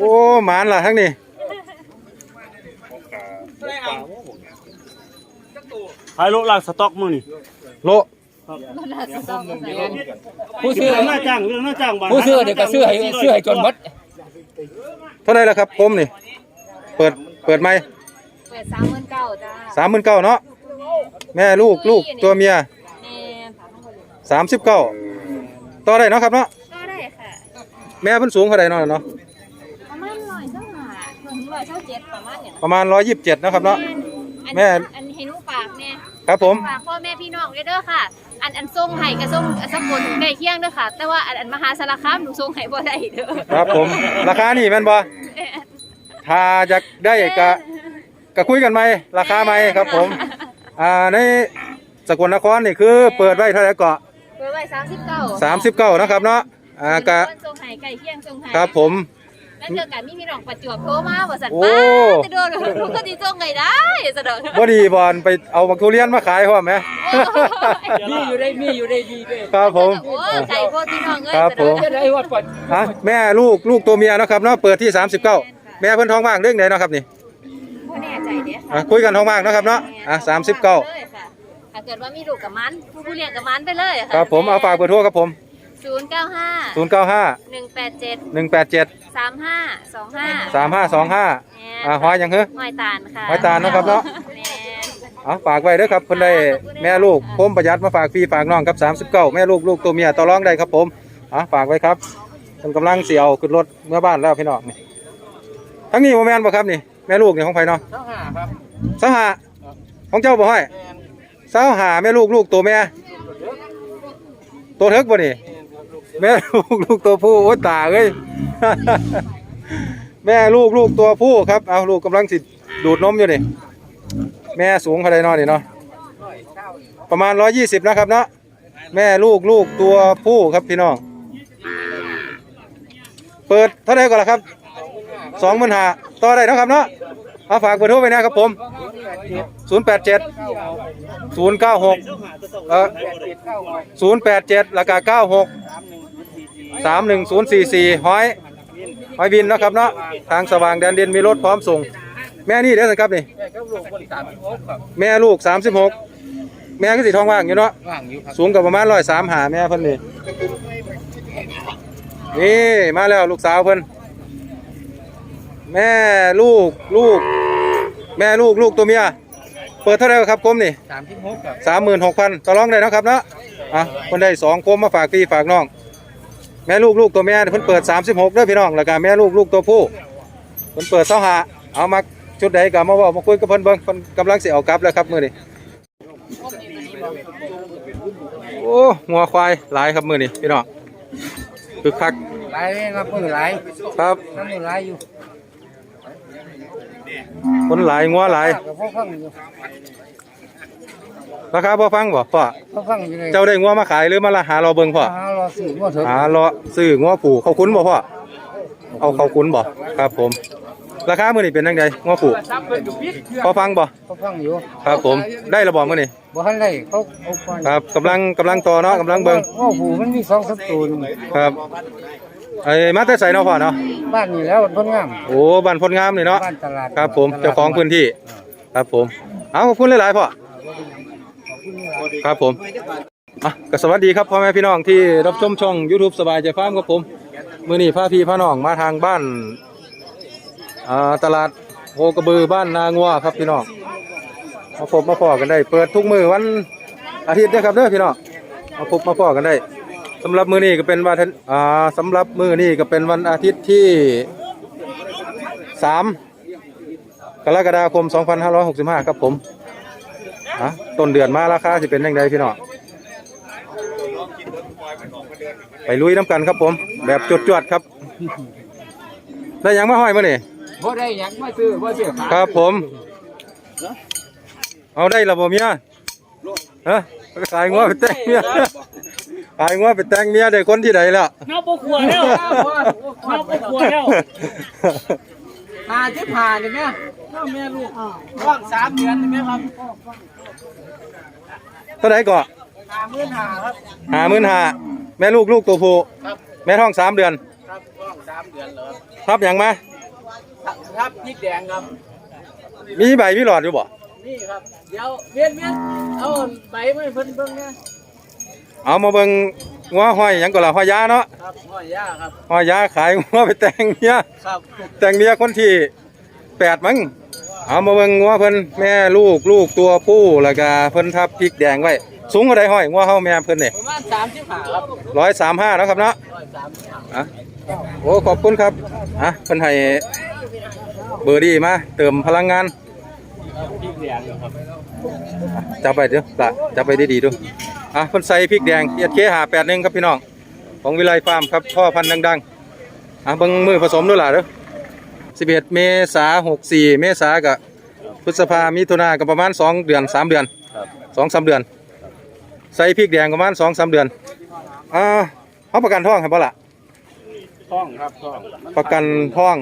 โอ้หมานล่ะทั้งนี้ไฮโลลากสต็อกมือนี่โลผู้ซื้อเรื่องหน้าจ้างเรื่องหน้าจ้างบ้านผู้ซื้อเดี๋ยวก็ซื้อให้ซื้อให้จนหมดเท่าไหร่ละครับคมนี่เปิดเปิดไหมเปิดสามหมื่นเก้าจ้าสามหมื่นเก้าเนาะแม่ลูกลูกตัวเมียแม่สามสิบเก้าต่อได้เนาะครับเนาะก็ได้ค่ะ แม่เพิ่นสูงเท่าไหร่เนาะเนาะประมาณร้อยเท่าหาถึงร้อยเท่าเจ็ด ประมาณเนี่ยประมาณร้อยยี่สิบเจ็ดนาะครับเนาะ อันแม่ อันเห็นลูกปากเนี่ยครับผม ฝากพ่อแม่พี่น้องด้วยเด้อค่ะ อันอันส่งให้กับส่งสักคนใกล้เคียงเด้อค่ะ แต่ว่าอันอันมหาสารคามหนูส่งให้บ่ได้เด้อครับผม ราคานี่แม่นบ่ถ้าอยากได้ก็ก็คุยกันไหมราคาไหมครับผม อ่าในสกลนครนี่คือเปิดไว้เท่าไหร่ก็เปิดไว้สามสิบเก้าสามสิบเก้านะครับเนาะ อ่าก็ส่งให้ใกล้เคียงส่งให้ครับผม แล้วเจอกันมี่มีน้องปัจจุบโทรมาว่าสันป้าจะโดนคุก็ดีจ้องไงได้สะดอกบ่ดีบอลไปเอามักทุเลียนมาขายพร้อมไหมมีอยู่ได้มีอยู่ได้ดีด้วยครับผมใจโคตรพี่น้องเอ้ยครับผมได้วัดปล่อยแม่ลูกลูกตัวเมียนะครับเนาะเปิดที่ 39 แม่เพื่อนท้องว่างเรื่องไหนนะครับนี่บ่แน่ใจเด้ค่ะคุยกันท้องว่างนะครับเนาะอะ39ถ้าเกิดว่ามีลูกกับมันผู้ผู้เลี้ยงกับมันไปเลยค่ะครับผมเอาฝากเบอร์โทรครับผม 095 095 187 187 สามห้าสองห้าสามห้าสองห้าอ่าหอยยังเฮ้อหอยตาลค่ะหอยตาลนะครับเนาะเอาฝากไว้เด้อครับคนใดแม่ลูกผมประหยัดมาฝากฟรีฝากน้องครับ39แม่ลูกลูกตัวเมียต่อรองได้ครับผมอะฝากไว้ครับเพิ่นกำลังเสียวขึ้นรถเมื่อบ้านแล้วพี่น้องนี่ทั้งนี้โมแมนบ่ครับนี่แม่ลูกนี่ของไผเนาะสาหาครับสาหาของเจ้าบ่ห้อย25แม่ลูกลูกตัวแม่ตัวเถิกบ่นี่ แม่ลูกลูกตัวผู้โอ้ตาเอ้ย แม่ลูกลูกตัวผู้ครับ เอาลูกกำลังสิดูดนมอยู่นี่ แม่สูงเท่าใดนาะนี่เนาะ ประมาณ120นะครับเนาะ แม่ลูกลูกตัวผู้ครับพี่น้อง เปิดเท่าไหร่ก่อนละครับ สองหมื่นห้าต่อได้เนาะครับเนาะเอาฝากเบอร์โทรไปนะครับผมศูนย์แปดเจ็ดศูนย์เก้าหกเอ่อศูนย์แปดเจ็ดแล้วก็เก้าหก สามหนึ่งศูนย์สี่สี่หอยหอยบินเนาะครับเนาะทางสว่างแดนดินมีรถพร้อมส่ง แม่นี่เด้อสิครับนี่ แม่ก็ลูกคนสามสิบหกครับแม่ลูกสามสิบหกแม่ก็สีทองว่างอยู่เนาะว่างอยู่ครับสูงกับประมาณร้อยสามหาแม่เพิ่นนี่นี่มาแล้วลูกสาวเพิ่นแม่ลูกลูก แม่ลูกลูกตัวเมียเปิดเท่าไหร่ครับกรมนี่สามสิบหกครับสามหมื่นหกพันต่อรองได้เนาะครับเนาะอะคนได้สองกรมมาฝากพี่ฝากน้อง แม่ลูกลูกตัวแม่เพิ่นเปิดสามสิบหกเด้อพี่น้องแล้วก็แม่ลูกลูกตัวผู้เพิ่นเปิดเสาหาเอามาชุดใดก็มาเว่ามาคุยกับเพิ่นเบิ่งเพิ่นกำลังสิเอากลับแล้วครับมื้อนี้โอ้หัวควายหลายครับมื้อนี้พี่น้องคึกคักหลายเลยครับมือหลายครับน้ำมือหลายอยู่คนหลายงัวหลายกับพ่อฟังอยู่ ราคาพอฟังบ่พ่อพ่อฟังอยู่เลยเจ้าได้งัวมาขายหรือมาละหารอเบิ่งพ่อหารอสื่อว่าเถอะหารอซื้องัวผูเขาคุ้นบ่พ่อเอาเขาคุ้นบ่ครับผม ราคามื้อนี้เป็นจังไดงัวผูพอฟังบ่พ่อฟังอยู่ครับผมได้ระบ่มื้อนี้บ่ทันได้เขาเขาฟังครับกำลังกำลังต่อเนาะกำลังเบิ่งว่าหูมันมีสองสามตัวนี่ครับไอ้มาแต่ไสเนาะพ่อเนาะบ้านนี่แล้วพ้นงามโอ้บ้านพลงามนี่เนาะบ้านตลาดครับผมเจ้าของพื้นที่ ครับผม เอาขอบคุณหลายๆพ่อ ครับผมอะก็สวัสดีครับพ่อแม่พี่น้องที่รับชมช่อง YouTube สบายใจฟาร์มครับผมมื้อนี้พาพี่พาน้องมาทางบ้านอ่าตลาดโฮกระบือบ้านนางัวครับพี่น้องมาพบมาพอกันได้ เปิดทุกมือวันอาทิตย์นะครับเด้อพี่น้องมาพบมาพอกันได้สำหรับมื้อนี้ก็เป็นวันอ่าสำหรับมื้อนี้ก็เป็นวันอาทิตย์ที่สามกรกฎาคม 2565 ครับผม อะต้นเดือนมาราคาสิเป็นยังไงพี่น้องไปลุยน้ำกันครับผม แบบจวดๆครับ ได้หยังมาห้อยมานี่บ่ได้หยังมาซื้อบ่ซื้อขายครับผม เอาได้ระบบเมียฮะขายงัวไปแต่งเมียขายงัวไปแต่งเมียได้คนที่ใดแล้วน้าปกขวดแล้วน้าปกขวดแล้วหาที่ผ่านนี่แม่ถ้าแม่ลูกว่างสามเดือนนี่แม่ครับ เท่าไหร่ก่อหามื่นหาครับ หาหมื่นหาแม่ลูกลูกตัวผู้ครับ แม่ท้องสามเดือนครับว่างสามามเดือนแล้วทับหยังมาครับครับพริกแดงครับ มีใบมีหลอดอยู่บ่นี่ครับ เดี๋ยวเวียนเวียนเอาใบมาให้เพิ่นเบิ่งนะเอามาเบิ่งงัวห้อยหยังก็ล่ะห้อยยาเนาะครับห้อยย่าครับห้อยยาขายงัวไปแต่งเมียครับแต่งเมียคนที่แปดมั้ง เอามาเบิ่งงัวเพิ่นแม่ลูกลูกตัวผู้แล้วก็เพิ่นทับพริกแดงไว้ สูงเท่าใดห้อยงัวเฮาแม่เพิ่นนี่ประมาณสามสิบห้าครับร้อยสามห้าแล้วครับเนาะร้อยสามสิบห้าอะโอ้ขอบคุณครับอะเพิ่นให้เบอร์ดีมาเติมพลังงานพริกแดงครับอะจับไปเด้อละจับไปดีๆดูอะเพิ่นใส่พริกแดงเอียดเคหาแปดหนึ่งครับพี่น้อง ของวิไลฟาร์มครับพ่อพันธุ์ดังๆอะเบิ่งมือผสมด้วยล่ะเด้อ 11 เมษา64 เมษากับพฤษภามิถุนาก็ประมาณ 2 เดือน 3 เดือนครับสองสามเดือน ใส่พริกแดงประมาณ2 3เดือนอ่าเฮาประกันท้องให้บ่ล่ะท่องครับท่องประกันท้อง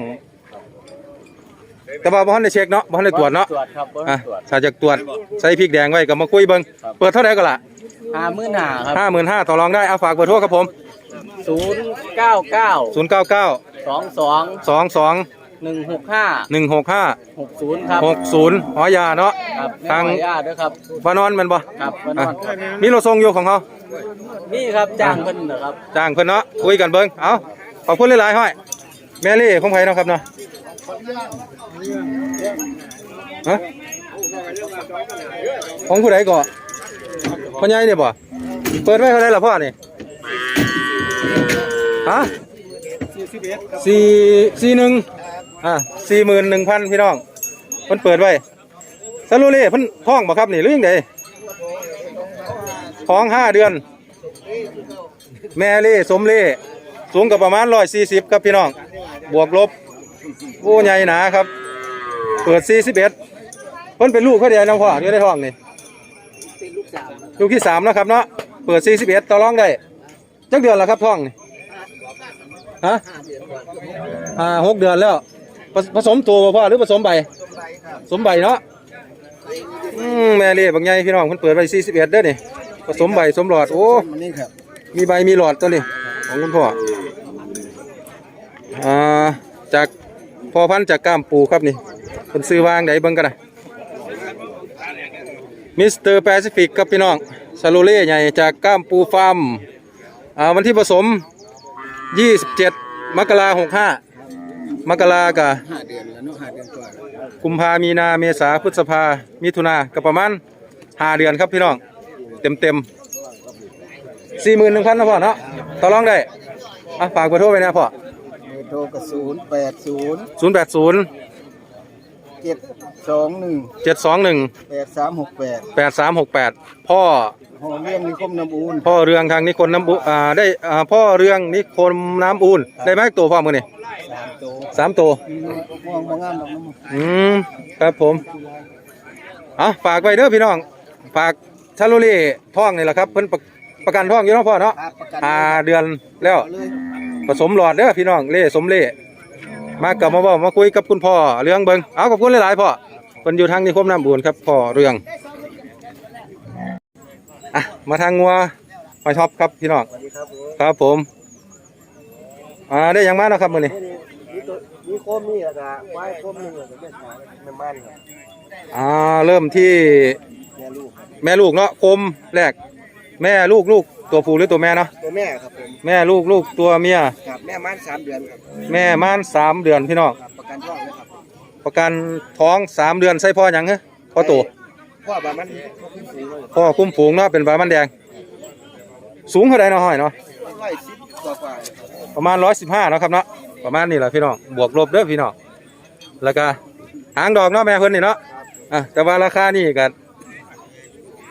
แต่ว่าบ่ทันได้เช็คเนาะบ่ทันได้ตรวจเนาะตรวจครับบ่อะตรวจถ้าจะตรวจใส่พริกแดงไว้ก็มาคุยเบิ่งครับเปิดเท่าไหร่ก็ล่ะห้าหมื่นห้าครับห้าหมื่นห้าต่อรองได้เอาฝากเบอร์โทรครับผมศูนย์เก้าเก้าศูนย์เก้าเก้าสองสองสองสอง หนึ่งหกห้าหนึ่งหกห้าหกศูนย์ครับหกศูนย์หอยาเนาะครับทางแม่ขออนุญาตด้วยครับบ้านนอนแมันบ่ครับมานอะอนครับมีรถส่งอยู่ของเขานี่ครับจ้างเพิ่นนะครับจ้างเพิ่นเนาะคุยกันเบิ่งเอาขอบคุณหลายๆห้อยแม่ลี่ของไผเนาะครับเนาะฮะของผู้ใดก่อพ่อใหญ่เนี่ยบ่เปิดไว้เท่าไหร่ล่ะพ่อนี่ฮะสี่สี่หนึ่ง อะสี่หมื่นหนึ่งพันพี่น้องเพิ่นเปิดไว้ซาลูเล่เพิ่นท้องบ่ครับนี่หรือยังไงท้องห้าเดือน แม่เล่สมเล่สูงกับประมาณร้อยสี่สิบครับพี่น้อง บวกลบโอ้ใหญ่หนาครับ เปิดสี่สิบเอ็ดเพิ่นเป็นลูกเขาเดียวน้องพ่ออยู่ในท้องนี่ลูกที่สามนะครับเนาะเปิดสี่สิบเอ็ดต่อรองได้จักเดือนแล้วครับท้องนี่ฮะอ่าหกเดือนแล้ว ผผสมตัวบ่พ่อหรือผสมใบผสมใบเนาะอืมแม่เล่บางใหญ่พี่น้องเพิ่นเปิดไว้สี่สิบเอ็ดเด้อนี่ผสมใบผสมหลอดโอ้นี่ครับมีใบมีหลอดตัวนี้ของคุณพ่ออ่าจากพ่อพันธุ์จากก้ามปูครับนี่เป็นซื้อวางไหนเบิ่งกันนะมิสเตอร์แปซิฟิกครับพี่น้องซาโลเล่ใหญ่จากก้ามปูฟาร์มอ่าวันที่ผสม 27 มกราหกห้า มกรากะห้าเดือนแล้วเนาะห้าเดือนกว่ากุมภามีนาเมษาพฤษภามิถุนาก็ประมาณห้าเดือนครับพี่น้อง เต็มเต็มสี่หมื่นหนึ่งพันนะพ่อเนาะต่อรองได้อะฝากเบอร์โทรไปนะพ่อเบอร์โทรก็ศูนย์แปดศูนย์ศูนย์แปดศูนย์เจ็ดสองหนึ่งเจ็ดสองหนึ่งแปดสามหกแปดแปดสามหกแปดพ่อ หอเลี้ยงนิคมน้ำอูนพ่อเรืองทางนิคนน้ำบุอ่าได้อ่าพ่อเรืองนิคมน้ำอูนได้ไหมตัวพ่อมือนี่สามตัวสามตัวมองมองงามดอกน้ำมันอืมครับผมอะฝากไว้เด้อพี่น้องฝากชาลูรี่ท่องนี่แหละครับเพิ่นประประกันท่องอยู่เนาะพ่อเนาะครับประกันห้าเดือนแล้วเอาเลยผสมหลอดเด้อพี่น้องเล่สมเล่มากลับมาเว้ามาคุยกับคุณพ่อเรื่องเบิงเอาขอบคุณหลายๆพ่อเพิ่นอยู่ทางนิคมน้ำบุญครับพ่อเรื่อง อะมาทางงัวมาชอบครับพี่น้องครับผมอ่าได้หยังมาเนาะครับมื้อนี้มีโคมนี่แล้วก็ไว้โคมหนึงแล้วก็เป็นสาวแม่มันครับอ่าเริ่มที่แม่ลูกครับแม่ลูกเนาะคมแรก แม่ลูกลูกตัวผู้หรือตัวแม่เนาะตัวแม่ครับผมแม่ลูกลูกตัวเมียครับแม่มันสามเดือนครับแม่ม่านสามเดือนพี่น้องครับประกันท้องนะครับประกันท้องสามเดือนใส่พ่อหยังฮะพ่อโตเพราะว่ามันเขาขึ้นสูงเลยพ่อคุ้มฝูงเนาะเป็นบามันแดง สูงเท่าไรเนาะห้อยเนาะร้อยสิบกว่าประมาณร้อยสิบห้าเนาะครับเนาะประมาณนี้แหละพี่น้องบวกลบเด้อพี่น้องแล้วก็หางดอกเนาะแม่เพิ่นนี่เนาะอะแต่ว่าราคานี่ก็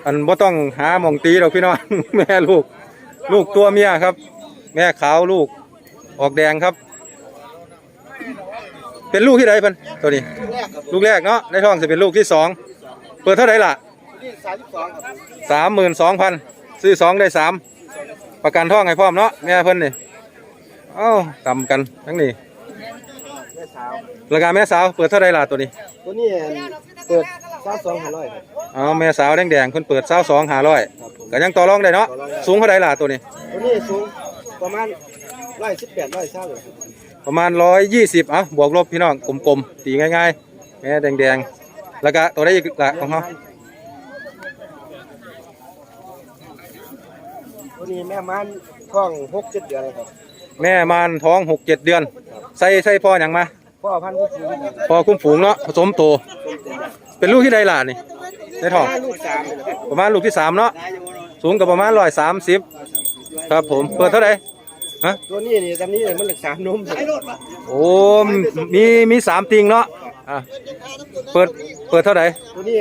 อันบ่ต้องหาหมองตีดอกพี่น้องแม่ลูก ลูกตัวเมียครับ แม่ขาวลูกออกแดงครับ เป็นลูกที่ใดเพิ่นตัวนี้ ลูกแรกเนาะในท้องจะเป็นลูกที่สอง เปิดเท่าไหร่ล่ะที่สามสิบสองครับสามหมื่นสองพันซื้อสองได้สามประกันท้องให้พร้อมเนาะแม่เพิ่นนี่เอ้าต่ำกันทั้งนี้แม่สาวราคาแม่สาวเปิดเท่าไหร่ล่ะตัวนี้ตัวนี้เปิดสามสองห้าร้อยครับอ๋อแม่สาวแดงแดงๆเพิ่นเปิดสาวสองหาร้อยก็ยังต่อรองได้เนาะสูงเท่าไหร่ล่ะตัวนี้ ตัวนี้สูงประมาณร้อยสิบแปดร้อยเศร้าเลยครับประมาณร้อยยี่สิบอะบวกลบพี่น้องกลมๆตีง่ายๆแม่แดงๆ แล้วก็ตัวได้อีกละของเขาตัวนี้แม่มันท้องหกเจ็ดเดือนแล้วครับ แม่มานท้องหกเจ็ดเดือน ใส่ใส่พ่ออย่างมาพ่อพันธุ์ผู้สูงครับพอคุ้มฝูงเนาะผสมโต เป็นลูกที่ใดล่ะนี่ในท้อง ลูกสามเลยนะครับประมาณลูกที่สามเนาะสูงกับประมาณร้อยสามสิบครับผมเปิดเท่าไหร่ฮะตัวนี้นี่ตอนนี้มันเหลือสามนมโอ้มีมีสามติงเนาะ อะเปิดเปิดเท่าไหร่ตัวนี้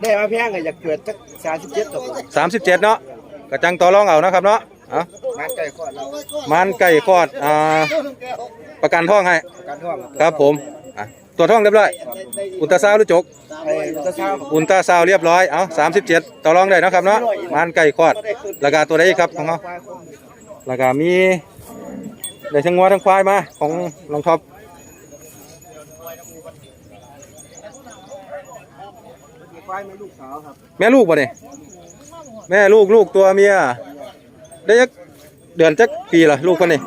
ได้มาแพงก็อยากเกิดสักสามสิบเจ็ดครับผมสามสิบเจ็ดเนาะกระจังต่อรองเอานะครับเนาะเอะมันไก่ข้อเรามันไก่คลอดอ่าประกันท้องให้การท้องครับผมอะตัวจท้องเรียบร้อย อุลตราซาวด์หรือจกไอ้ตะเช้าครับอุลตราซาวด์เรียบร้อยเอาสามสิบเจ็ดต่อรองได้เนาะครับเนาะมันไก่คลอดราคาตัวใดครับของเขาควายคมแล้วก็มีได้ทั้งงัวทั้งควายมาของน้องท็อป ควายไม่ลูกสาวครับแม่ลูกบ่เนี่ยแม่ลูกลูกตัวเมียได้จักเดือนจักปีละลูกคนนี้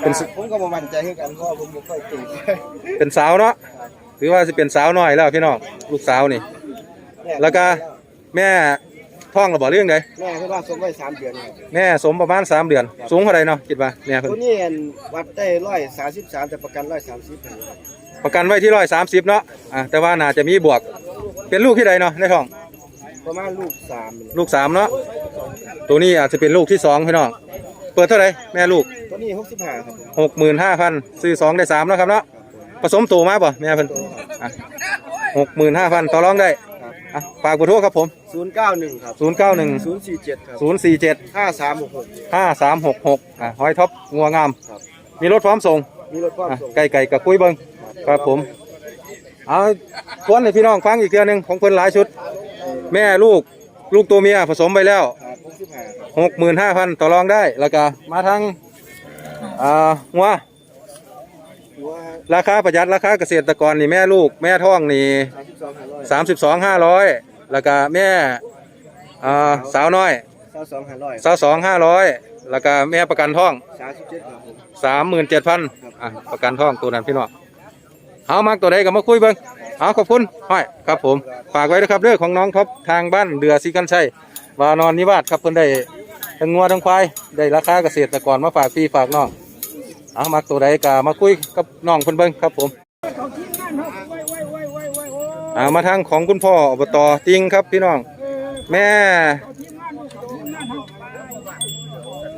เป็นสผมก็บ่มั่นใจให้กันเพราะผมบ่ค่อยเก่งเป็นสาวเนาะถือว่าสิเป็นสาวน้อยแล้วพี่น้องลูกสาวนี่ แล้วก็แม่ท้องระบอกเรื่องใดแม่คือว่าสมไว้สามเดือนครับแม่สมประมาณสามเดือน สูงเท่าไรเนาะคิดว่าแม่เพิ่นตัวนี้อันวัดได้ร้อยสามสิบสามแต่ประกันร้อยสามสิบประกันไว้ที่ร้อยสามสิบเนาะอะแต่ว่าน่าจะมีบวก เป็นลูกที่ใดเนาะในท้อง ประมาณลูกสามนี่ลูกสามเนาะ ตัวนี้อาจจะเป็นลูกที่สองพี่น้อง เปิดเท่าไหร่แม่ลูกตัวนี้หกสิบห้าครับผมหกหมื่นห้าพันซื้อสองได้สามแล้วครับเนาะ ผสมโตมาป่ะแม่เพิ่นหกหมื่นห้าพันต่อรองได้ครับอะฝากเบอร์โทรครับผมศูนย์เก้าหนึ่งครับศูนย์เก้าหนึ่งศูนย์สี่เจ็ดครับศูนย์สี่เจ็ดห้าสามหกหกห้าสามหกหกอะหอยท็อปงัวงามครับมีรถพร้อมส่งมีรถความอะส่งไก่ไก่กับคุยเบิงครับผม เอาทวนให้พี่น้องฟังอีกเทื่อหนึงของเพิ่นหลายชุด แม่ลูกลูกตัวเมียผสมไปแล้วครับหกสิบห้าครับหกหมื่นห้าพันต่อรองได้แล้วก็มาทางอ่างัวหัวราคาประหยัดราคาเกษตรกรนี่แม่ลูก แม่ท้องนี่สามสิบสองห้าร้อยสามสิบสองห้าร้อยแล้วก็แม่อ่าสาวน้อยสามสองห้าร้อยสาวสองห้าร้อยแล้วก็แม่ประกันท้องสามสิบเจ็ดครับผมสามหมื่นเจ็ดพันอะประกันท้องตัวนั้นพี่น้อง เอามากตัวใดก็มาคุยเบิ้งเอาขอบคุณห้อยครับผมฝากไว้นะครับเรื่องของน้องท็อปทางบ้านเดือซีกันชัยวานอนนิวาสครับเพิ่นได้ทั้งงัวทั้งควายได้ราคาเกษตรกรมาฝากพี่ฝากน้องเอามากตัวใดก็มาคุยกับน้องเพิ่นเบิ้งครับผมเอามาทางของคุณพ่ออบตติงครับพี่น้อง แม่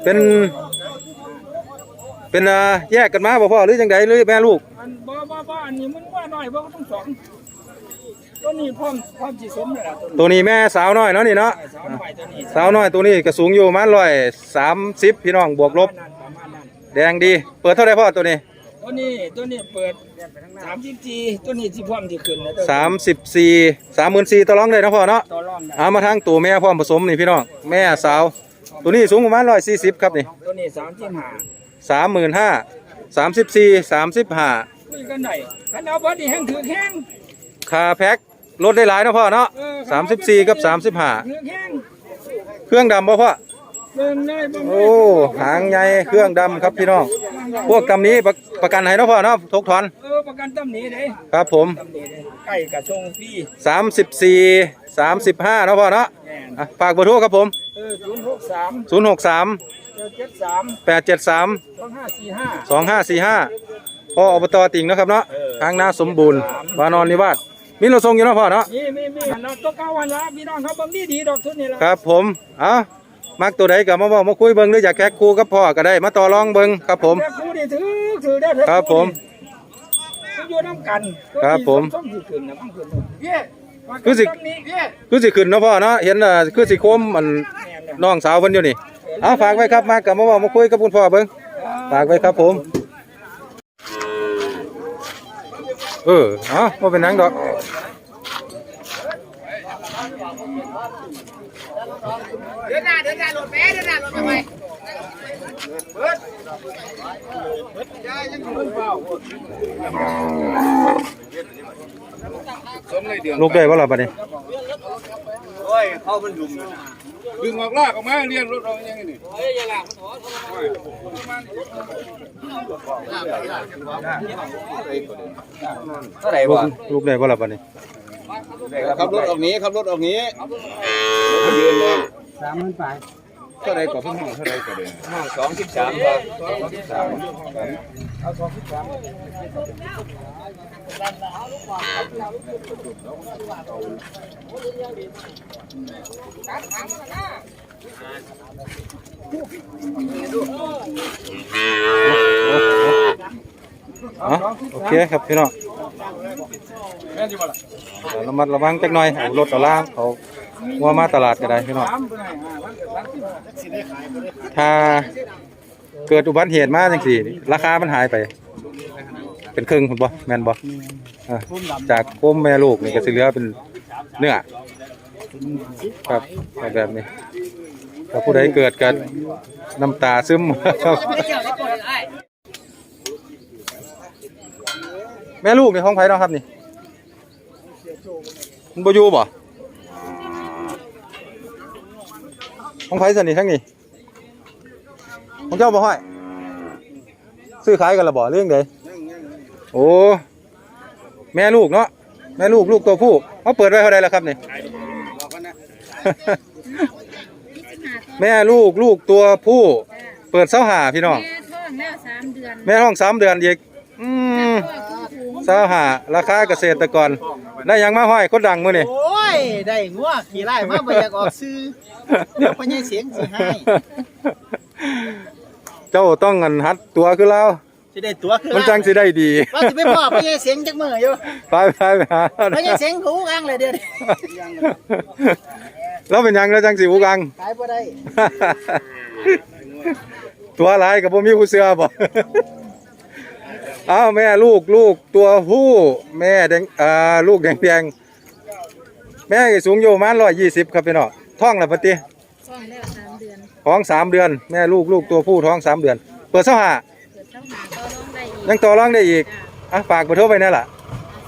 เป็น เป็นอ่าแยกกันมาบ่พ่อหรือจังใดหรือแม่ลูก อันบ่บ่บ่อันนี้มันว่าน้อยบ่ก็ต้องสองตัวนี้พร้อมพร้อมสิสมเลยล่ะตัวนี้ตัวนี้แม่สาวน้อยเนาะนี่เนาะ สาวน้อยตัวนี้สาวน้อยตัวนี้ก็สูงอยู่ประมาณร้อยสามสิบพี่น้องบวกลบ ประมาณนั้นแดงดี เปิดเท่าไหรพ่อตัวนี้ตัวนี้ตัวนี้เปิด34ตัวนี้สิพร้อมสิขึ้นนะตัวนี้สามสิบสี่สามหมื่นสี่ต่อรองได้นะพ่อเนาะต่อรองได้เอามาทางตัวแม่พร้อมผสมนี่พี่น้องแม่สาว ตัวนี้สูงประมาณร้อยสี่สิบครับนี่ตัวนี้35สามหมื่นห้า สามสิบสี่สามสิบห้าคุยกันได้คันเอาบ่นี่แห้งถือแห้งคาแพ็คลดได้หลายนะพ่อเนาะเออสามสิบสี่กับสามสิบห้าถือแห้งเครื่องดำบ่พ่อ เบิ่งเลยเบิ่งเลยโอ้หางใหญ่เครื่องดำครับพี่น้อง พวกกำนี้ประประกันให้เนาะพ่อเนาะทกถอนเออประกันตำหนิเด้ครับผมตำหนิเด้ไก่กระชงฟรีสามสิบสี่สามสิบห้าเนาะพ่อเนาะแม่นอะฝากเบอร์โทรครับผมเออ063ศูนย์หกสาม 73แปดเจ็ดสาม2545สองห้าสี่ห้าพ่ออบตติ่งเนาะครับเนาะทางนาสมบูรณ์วานอนนิวาสมีเราส่งอยู่เนาะพ่อเนาะนี่มีมีเราตัวเก้าวันละพี่น้องเขาเบิ่งดีดีดอกทุนนี่ละครับผมเอ้ามักตัวใดก็มาบอกมาคุยเบิ้งหรืออยากแก๊กคูกับพ่อก็ได้ มาต่อรองเบิ้งครับผมแต่ครูนี่ถือถือได้เถอะครับผมเขาอยู่น้ำกันครับผมส้มสิขึ้นนะบ้างขึ้นเย้คือสินี้เย้คือสิขึ้นเนาะพ่อเนาะเห็นอะคือสิโคมมันแม่นเลยน้องสาวเพิ่นอยู่นี่ เอาฝากไว้ครับมากับมาบอกมาคุยกับคุณพ่อเบิ้งฝากไว้ครับผม เออเอาบ่เป็นหนังดอกเดินหน้าเดินหน้ารถแม่เดินหน้ารถทำไมลูกได้บ่ล่ะบัดนี้โอ้ย เข้ามันดุม ดึงออกลากออกมาเรียนรถเราอย่างนี้เท่าไหร่ลูกวะลูกได้บ่ล่ะบัดนี้ขับรถออกนี้ขับรถออกนี้ยืนเลยสามพันไป เท่าไรกว่าพี่ห้องเท่าไรกว่าเดิมห้องสองสิบสามบาทสองสิบสามอ๋อโอเคครับพี่น้องระมัดระวังจักหน่อยเอารถเอาล่างเอา วัวมาตลาดก็ได้พี่น้องถ้าเกิดอุบัติเหตุมาจังซี่ ราคามันหายไป เป็นครึ่งคุณบ่แม่นบ่อะจากโคมแม่ลูกนี่ก็สิเหลือเป็นเนื้อครับแบบนี้ถ้าผู้ใดเกิดกันน้ำตาซึมครับแม่ลูกในห้องไผ่เนาะครับนี่มันบอยู่บ่ ห้องไผ่สนิททั้งนี้ของเจ้าบ่ห้อย ซื้อขายกันละบ่เรื่องใดโอ้แม่ลูกเนาะแม่ลูกลูกตัวผู้เขาเปิดไว้เท่าใดแล้วครับนี่แม่ลูกลูกตัวผู้ เปิดเสาหาพี่น้องแม่ท้องแล้วสามเดือนแม่ห้องสามเดือนอีกอืมเศร้าหาราคาเกษตรกรได้ยังมาห้อยคนดังมือนี่โอ้ยได้งัวขี่ไล่มาบ่อยากออกซื้อเดี๋ยวพ่อใหญ่เสียงสิให้เจ้าต้องเงินหัดตัวคือเราสิได้ตัวคือมันจังสิได้ดีว่าสิไปพ่อพ่อใหญ่เสียงจักมืออยู่ไปไปไปหาพ่อใหญ่เสียงหูกลางเลยเดี๋ยวนี้แล้วเป็นหยังแล้วจังสิอุกังขายบ่ได้ ตัวหลายกับบ่มีผู้เสือบ่อ้าวแม่ลูกลูกตัวผู้แม่แดงอ่าลูกแดงแดงๆแม่ก็สูงอยู่ประมาณ120ครับพี่น้อง ท้องแล้วปะติท้องแล้วสามเดือนท้องสามเดือน แม่ลูกลูกตัวผู้ท้องสามเดือน เปิดเสาหาเกิดเจ้าหาก็ร้องได้อีกยังต่อรองได้อีกอะฝากเบอร์โทรไปนั่นล่ะ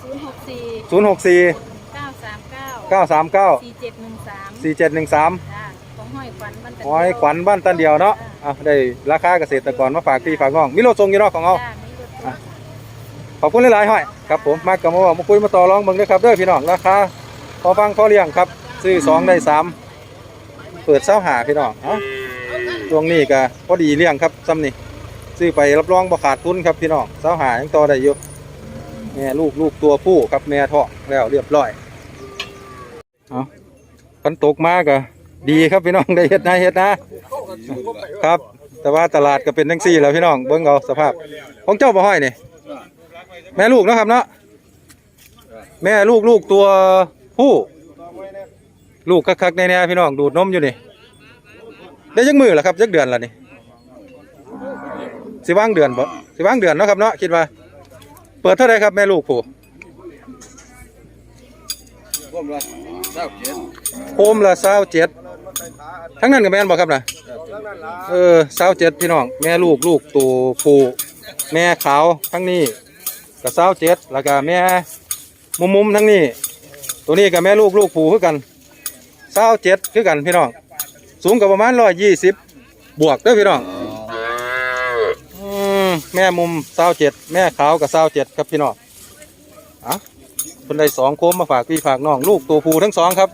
ศูนย์หกสี่064เก้าสามเก้า939สี่เจ็ดหนึ่งสามสี่เจ็ดหนึ่งสามจ้าของห้อยขวัญมันแต่หอยขวัญบ้านตันเดียวเนาะอะได้ราคาเกษตรกรมาฝากพี่ฝากน้องมีรถส่งอยู่เนาะของเราจ้ามีรถทัวร์ขอบคุณหลายๆห้อยครับผมมากกับมาบอกมาคุยมาต่อรองเบิ่งด้วยครับเด้อพี่น้องราคาพอฟังพอเลี้ยงครับซื้อสองได้สาม เปิดเส้าหาพี่น้องเอ้าช่วงนี้ก็พอดีเลี้ยงครับซ้ำนี่ซื้อไปรับรองบ่ขาดทุนครับพี่น้องเส้าหายังต่อได้อยู่แม่ลูกลูกตัวผู้ครับแม่ท้องแล้วเรียบร้อยเอาคันตกมาก็ดีครับพี่น้องได้เฮ็ดนาเฮ็ดนาครับ แต่ว่าตลาดก็เป็นทั้งสี่แล้วพี่น้องเบิ้งเอาสภาพ ของเจ้าบ่ห้อยนี่แม่ลูกนะครับเนาะแม่ลูกลูกตัวผู้ ลูกคักๆแน่ๆพี่น้องดูดนมอยู่นี่ได้จักมือแล้วครับจักเดือนแล้วนี่สิว่างเดือนบ่สิว่างเดือนเนาะครับเนาะคิดว่าเปิดเท่าไหรครับแม่ลูกผู้ร่วมละเก้าเจ็ดโคมละเศร้าเจ็ดทั้งนั้นกับแม่นบ่ครับนะเออเศร้าเจ็ดพี่น้องแม่ลูกลูกตัวผู้แม่ขาวทั้งนี้กับเศร้าเจ็ดแล้วก็แม่มุมมุมๆทั้งนี้ ตัวนี้กับแม่ลูกลูกผู้คือกัน เศร้าเจ็ดคือกันพี่น้อง สูงกับประมาณร้อยยี่สิบบวกเด้อพี่น้องอืมแม่มุมเศร้าเจ็ดแม่ขาวกับเศร้าเจ็ดครับพี่น้องอะคนใดสองโคมมาฝากพี่ฝากน้องลูกตัวผู้ทั้งสองครับ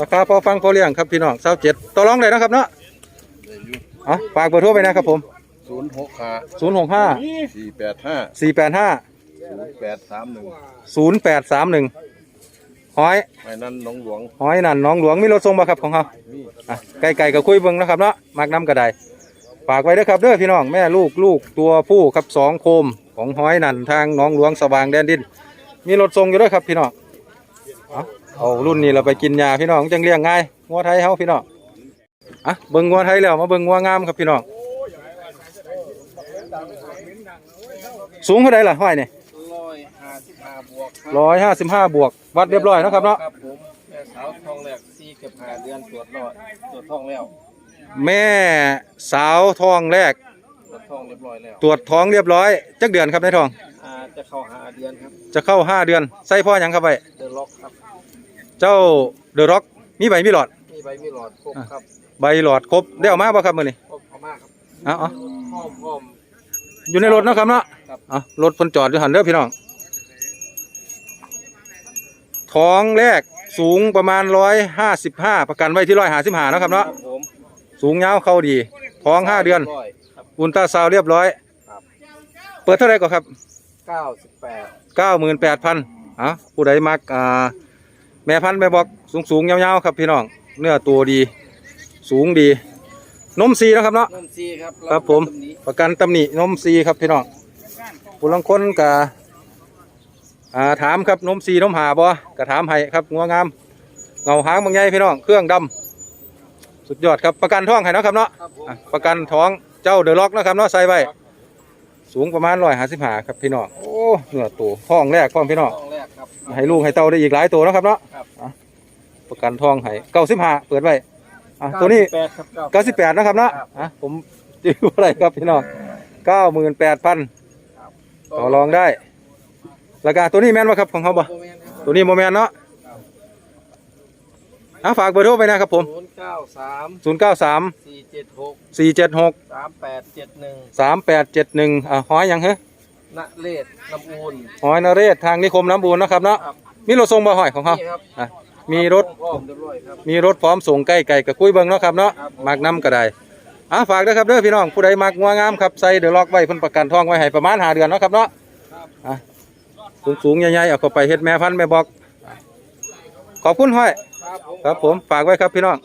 ราคาพอฟังพอเลี้ยงครับพี่น้องเศร้าเจ็ดต่อรองได้นะครับเนาะอะฝากเบอร์โทรไปนะครับผมศูนย์หกห้าศูนย์หกห้าสี่แปดห้าสี่แปดห้าศูนย์แปดสามหนึ่งศูนย์แปดสามหนึ่ง หอยไอ้นั่นหน้องหลวงหอยนั่นหน้องหลวงมีรถส่งบ่ครับของเขามีอะไก่ไก่ก็คุยเบิ่งนะครับเนาะมากน้ำกระไดฝากไว้เด้อครับเด้อพี่น้องแม่ลูกลูกตัวผู้ครับสองโคมของหอยนั่นทางหน้องหลวงสว่างแดนดิน มีรถส่งอยู่เด้วยครับพี่น้องเอาเอารุ่นนี้เราไปกินยาพี่น้องจังเลี้ยงง่ายงัวไทยเฮาพี่น้องอะเบิ่งงัวไทยแล้วมาเบิ่งงัวงามครับพี่น้องสูงเท่าไรล่ะห้อยนี่ร้อยห้าสิบห้าบวก ร้อยห้าสิบห้าบวก วัดเรียบร้อยเนาะครับเนาะครับผมแม่สาวทองแรกสี่เกือบห้าเดือนตรวจรอดตรวจท้องแล้วแม่สาวท้องแรก ตรวจท้องเรียบร้อยแล้วตรวจท้องเรียบร้อยจักเดือนครับในท้อง อ่าจะเข้าหาเดือนครับจะเข้าห้าเดือนใส่พ่อหยังครับไปเดอะล็อกครับเจ้าเดอะร็อกมีใบมีหลอด มีใบใบมีหลอดครบครับใบหลอดครบได้เอามาบ่ครับมื้อนี้ครบเอามากครับเอาเอาพร้อมพร้อมอยู่ในรถเนาะครับเนาะครับ เอารถเพิ่นจอดอยู่หันเด้อพี่น้อง ท้องแรกสูงประมาณ155ประกันไว้ที่155เนาะครับคเนาะรับผมสูงยาวเข้าดี ท้องห้าเดือน ร้อยครับ อุลตราซาวด์เรียบร้อย ครับ เปิดเท่าไหร่ก่อนครับ เก้าสิบแปดเก้าหมื่นแปดพันอะผู้ใดมักอ่าแม่พันธุ์แม่บอกสูงสูงๆยาวๆครับพี่น้อง เนื้อตัวดี สูงดี นมซีนะครับเนาะ นมซีครับครับผมตงนี้ประกันตำหนินมซีครับพี่น้องผู้ลังคนกะ อ่าถามครับนมซีนมหาบ่กะถามให้ครับงัวงามเงาหางบางใหญ่พี่น้องเครื่องดำสุดยอดครับประกันท้องให้เนาะครับเนาะครับผมอะประกันท้องเจ้าเดอะล็อกนะครับเนาะใส่ไว้สูงประมาณร้อยห้าสิบห้าครับพี่น้องโอ้เนื้อตัวท้องแรกพร้อมพี่น้องท้องแรกครับ ให้ลูกให้เต้าได้อีกหลายตัวเนาะครับเนาะครับ อะประกันท้องให้เก้าสิบห้าเปิดไว้อะตัวนี้แปดครับเก้าสิบแปดนะครับเนาะครับอะผมจิ้วอะไรครับพี่น้องเก้าหมื่นแปดพันต่อรองได้ ราคาตัวนี้แม่นวะครับของเขาบ่โมเมนต์ครับตัวนี้โมแมนเนาะอะฝากเบอร์โทรไปนะครับผม ศูนย์เก้าสามศูนย์เก้าสามสี่เจ็ดหกสี่เจ็ดหกสามแปดเจ็ดหนึ่งสามแปดเจ็ดหนึ่งอะหอยหยังเหรอณเลศน้ำอูน หอยนเรศทางนิคมน้ำบูนนะครับเนาะครับ มีรถส่งบ่หอยของเขานี่ครับอะมีรถ พร้อมเรียบร้อยครับ มีรถพร้อมส่งใกล้ไก่กับกุ้ยเบิงเนาะครับเนาะครับมักน้ำก็ได้อะฝากด้วยครับเด้อพี่น้องผู้ใดมักงัวงามครับใส่เดือดล็อกไว้เพิ่นประกันทองไว้ให้ประมาณหาเดือนเนาะครับเนาะอะ สูงสูงๆใหญ่ๆเอาเข้าไปเฮ็ดแม่พันธุ์แม่บอก ขอบคุณห้อยครับผมครับผมฝากไว้ครับพี่น้อง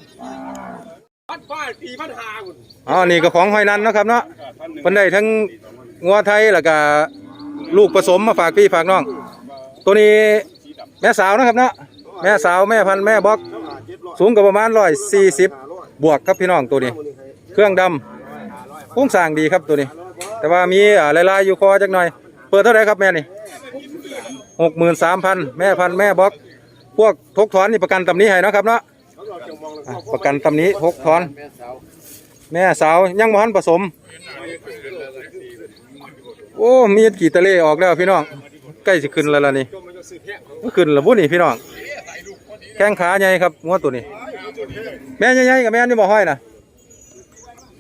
พันป้ายปีพันหาคุณอ๋อนี่ก็ของห้อยนันเนาะครับเนาะเพิ่นได้ทั้งงัวไทยแล้วก็ลูกผสมมาฝากพี่ฝากน้อง ตัวนี้แม่สาวนะครับเนาะแม่สาวแม่พันธุ์แม่บอก สูงกับประมาณร้อยสี่สิบบวกครับพี่น้องตัวนี้ เครื่องดำโครงสร้างดีครับตัวนี้ แต่ว่ามีอ่าลายๆอยู่คอจักหน่อย เปิดเท่าไหร่ครับแม่นี่ หกหมื่นสามพันแม่พันแม่บล็อกพวกทกถอนนี่ประกันตำนี้ให้เนาะครับเนาะอะประกันตำนี้ทกถอน แม่สาวย่าวยังบ่ทันผสม โอ้มีกี่ตะเลออกแล้วพี่น้องใกล้สิขึ้นแล้วล่ะนี่ขึ้นแล้วบุนี่พี่น้องแข้งขาใหญ่ครับงวตัวนี้ แม่ใหญ่ๆกับแม่นี่บ่ห้อยนะ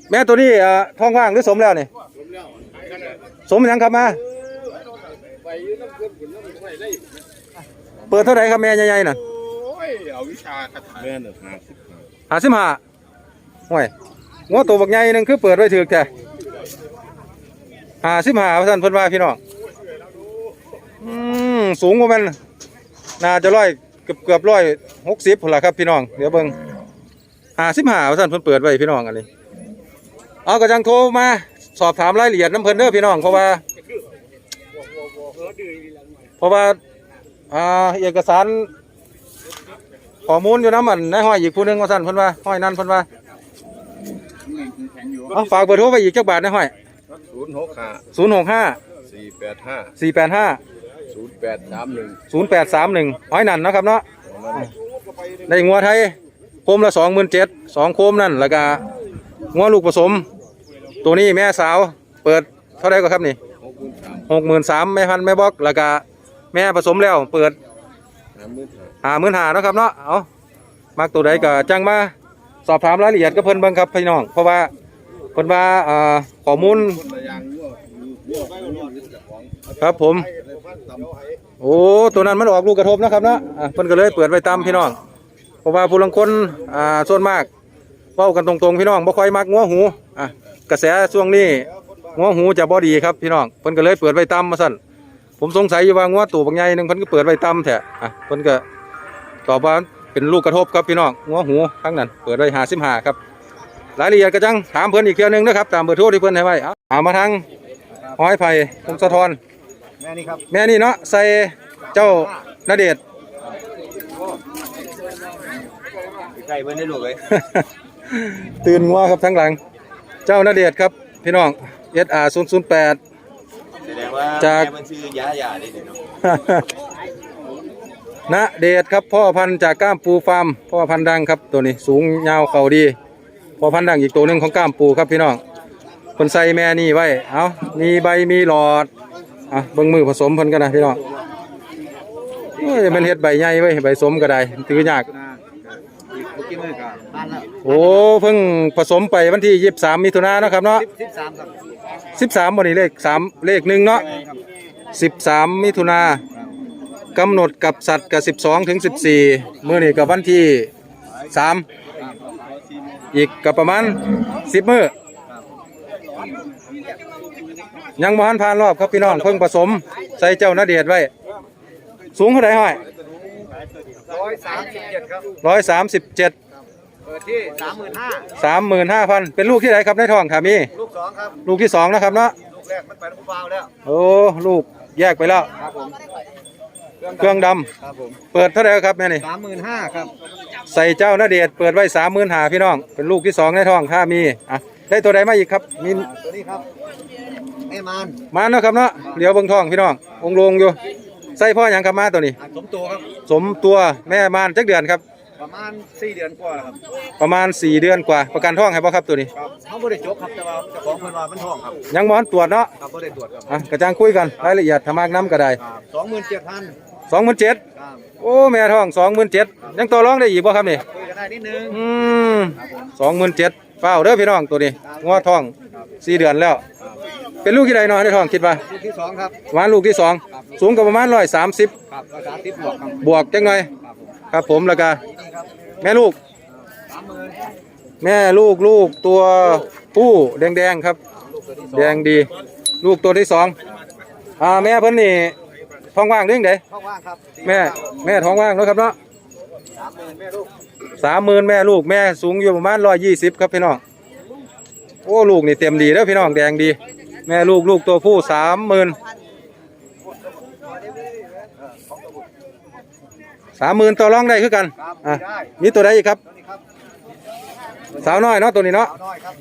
แม่ตัวนี้อ่าท้องว่างหรือสมแล้วนี่สมยังครับมา เปิดเท่าไหร่ครับแม่ใหญ่ๆน่ะแม่หนึ่งห้าสิบหาสิบห้าห่วยงัวตัวบักใหญ่หนึงคือเปิดไว้ถือแท้หาสิบห้าท่านเพิ่นว่าพี่น้องอืมสูงกว่ามันน่าจะร้อยเกือบเกือบร้อยหกสิบพุ่นล่ะครับพี่น้องเดี๋ยวเบิ่งหาสิบห้าท่านเพิ่นเปิดไว้พี่น้องอันนี้เอาก็จังโทรมาสอบถามรายละเอียดน้ำเพิ่นเด้อพี่น้องเพราะว่า เพราะว่าอ่าเอกสารข้อมูลอยู่น้ำมันในห้อยอีกผู้หนึงว่าสั่นเพิ่นว่าห้อยนั่นเพิ่นว่าเอาฝากเบอร์โทรไปอีกจักบาทในห้อยศูนย์หกห้าศูนย์หกห้าสี่แปดห้าสี่แปดห้าศูนย์แปดสามหนึ่งศูนย์แปดสามหนึ่งห้อยนั่นเนาะครับเนาะได้งัวไทยโคมละสองหมื่นเจ็ดสองโคมนั่นแล้วก็งัวลูกผสม ตัวนี้แม่สาว เปิดเท่าไรก็ครับนี่หกหมื่นสามหกหมื่นสามแม่พันธุ์แม่บอกแล้วก็ แม่ผสมแล้วเปิดหาหมื่นหาหาหมื่นหาเนาะครับเนาะเอามักตัวใดก็จังมาสอบถามรายละเอียดกับเพิ่นเบิ่งครับพี่น้อง เพราะว่าเพิ่นว่าอ่าข้อมูลคนครับผม โอ้ตัวนั้นมันออกลูกกระทบนะครับเนาะอะเพิ่นก็เลยเปิดไว้ตามพี่น้อง เพราะว่าผู้ลังคนอ่าส่วนมากเว้ากันตรงๆพี่น้องบ่ค่อยมักงัวหูอะกระแสช่วงนี้งัวหูจะบ่ดีครับพี่น้องเพิ่นก็เลยเปิดไว้ตามมาสั่น ผมสงสัยอยู่ว่างัวตัวบางใหญ่หนึงเพิ่นก็เปิดไว้ตามแท้อะเพิ่นก็ตอบว่าเป็นลูกกระทบครับพี่น้องงัวหูทั้งนั้น เปิดไว้55ครับรายละเอียดก็จังถามเพิ่นอีกเทื่อนึงนะครับตามเบอร์โทรที่เพิ่นให้ไว้เอาถามมาทางห้อยไผ่พงศธรแม่นี่ครับแม่นี่เนาะใส่เจ้านาเดชน์ใกล้เพิ่นได้ลูกเลยตื่นงัวครับทั้งหลัง เจ้านาเดชน์ครับพี่น้อง SR 008 แสดงว่าจาก แม่มันชื่อยาหยาได้เนาะนะเดชครับพ่อพันธุ์จากก้ามปูฟาร์มพ่อพันธุ์ดังครับตัวนี้สูงยาวเข่าดีพ่อพันธุ์ดังอีกตัวหนึ่งของก้ามปูครับพี่น้องคนใส่แม่นี่ไว้เอามีใบมีหลอดอะเบิ้งมือผสมเพิ่นกันนะพี่น้องเอ้ยมันเฮ็ดใบใหญ่ไว้ยใบสมก็ได้ถือยากกินมือกับบ้านแล้วโอ้เพิ่งผสมไปวันที่ยี่สามมิถุนายนเนาะครับเนาะ สิบสามครับ สิบสามวันนี้เลขสามเลขหนึ่งเนาะสิบสามมิถุนากำหนดกับสัตว์กับสิบสองถึงสิบสี่เมื่อนี้กับวันที่สามอีกกับประมาณสิบมื้อยังบ่ทันผ่านรอบครับพี่น้องเพิ่งผสมใส่เจ้านาเดียดไว้ สูงเท่าไหร่ห้อยร้อยสามสิบเจ็ด เจ็ดเปิดที่สามหมื่นห้าสามหมื่นห้าพันเป็นลูกที่ไหนครับในท้องถามีลูกสองครับ ลูกที่สองนะครับเนาะลูกแรกมันไปลูกเบาแล้วโอ้ลูกแยกไปแล้วครับผมเครื่องดครับผมำเปิดเท่าไหร่ครับแม่นี่สามหมื่นห้าครับใส่เจ้านาเดชน์เปิดไว้สามหมื่นหาพี่น้อง เป็นลูกที่สองในท้องถ้ามีอะได้ตัวใดมาอีกครับมีอ่าตัวนี้ครับแม่มานมาเนาะครับเนาะเดี๋ยวเบิ่งท้องพี่น้ององค์ลงอยู่ใส่พ่อหยังครับมาตัวนี้อ่าสมตัวครับสมตัวแม่มานจักเดือนครับ ประมาณสี่เดือนกว่าแล้วครับประมาณ 4 เดือนกว่า ประกันท้องให้บ่ครับตัวนี้ ครับเขาไม่ได้จบครับแต่ว่าเจ้าของเพิ่นว่ามันท้องครับยังบ่ทันตรวจเนาะครับไม่ได้ตรวจครับอะกระจ่างคุยกันรายละเอียดทำมากน้ำก็ได้สองหมื่นเจ็ดพันสองหมื่นเจ็ดครับโอ้แม่ท้องสองหมื่นเจ็ดยังต่อรองได้อีกบ่ครับนี่ คุยกันได้นิดนึง อืมสองหมื่นเจ็ดเฝ้าเด้อพี่น้องตัวนี้งอท้องสี่เดือนแล้ว เป็นลูกที่ใดเนาะในท้องคิดว่าลูกที่สองครับประมาณลูกที่สองสูงกับประมาณร้อยสามสิบครับภาษาติดบวกครับบวกจังหน่อย ครับผมครับผมแล้วก็นี่ครับแม่ลูกสามหมื่นแม่ลูกลูกตัวผู้แดงๆครับลูกตัวที่สองแดงดี ลูกตัวที่สองอ่าแม่เพิ่นนี่ท้องว่างเรื่องใดห้องว่างครับแม่แม่ท้องว่างเนาะครับเนาะสามหมื่นแม่ลูกสามหมื่นแม่ลูกแม่สูงอยู่ประมาณร้อยยี่สิบครับพี่น้องโอ้ลูกนี่เต็มดีแล้วพี่น้องแดงดี แม่ลูกลูกตัวผู้สามหมื่น สามหมื่นต่อรองได้คือกันครับอะได้มีตัวใดอีกครับ ตัวนี้ครับสาวน้อยเนาะตัวนี้เนาะสาวน้อยครับ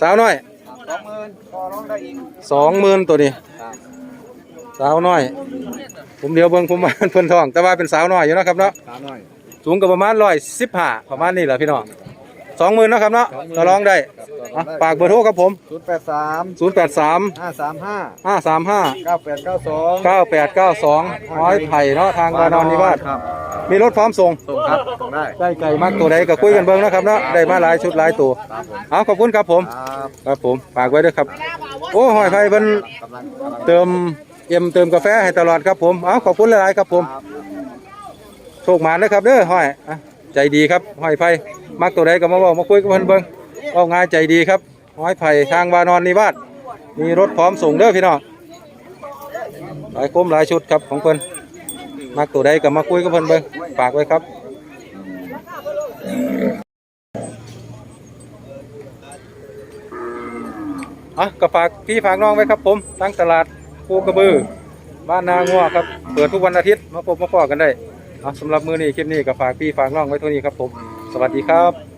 สาวน้อยสองหมื่นพอร้องได้อีกสองหมื่นตัวนี้ ครับสาวน้อย ผมเดียวเบิ่งผมว่าเพิ่นทอง แต่ว่าเป็นสาวน้อยอยู่เนาะครับเนาะสาวน้อยสูงกับประมาณร้อยสิบห้าประมาณนี้แหละพี่น้อง สองหมื่นเนาะครับเนาะต่อรองได้อะฝากเบอร์โทรครับผม ศูนย์แปดสามศูนย์แปดสามห้าสามห้าห้าสามห้าเก้าแปดเก้าสองเก้าแปดเก้าสองร้อยไผ่เนาะทางวานอนนิวาสครับมีรถพร้อมส่งส่งครับส่งได้ได้ไก่มากตัวใดก็คุยกันเบิ่งนะครับเนาะได้มาหลายชุดหลายตัวครับผมเอาขอบคุณครับผม ครับครับผมฝากไว้ด้วยครับ โอ้หอยไผ่เพิ่นกำลังกำลังเติมเอ็มเติมกาแฟให้ตลอดครับผม เอาขอบคุณหลายๆครับผมครับโชคหมานนะครับเด้อหอยอะ ใจดีครับห้อยไผ่มักตัวใดก็มาบอกมาคุยกับเพิ่นเบิ่งเอาง่ายใจดีครับห้อยไผ่ทางวานอนนิวาสมีรถพร้อมส่งเด้อพี่น้องหลายคมหลายชุดครับของเพิ่นมักตัวใดก็มาคุยกับเพิ่นเบิ่งฝากไว้ครับอะก็ฝากพี่ฝากน้องไว้ครับผมตั้งตลาดภูกระบือบ้านนางัวครับ เปิดทุกวันอาทิตย์มาพบมาพอกันได้ อะสำหรับมือนี้คลิปนี้ก็ฝากพี่ฝากน้องไว้เท่านี้ครับผม สวัสดีครับ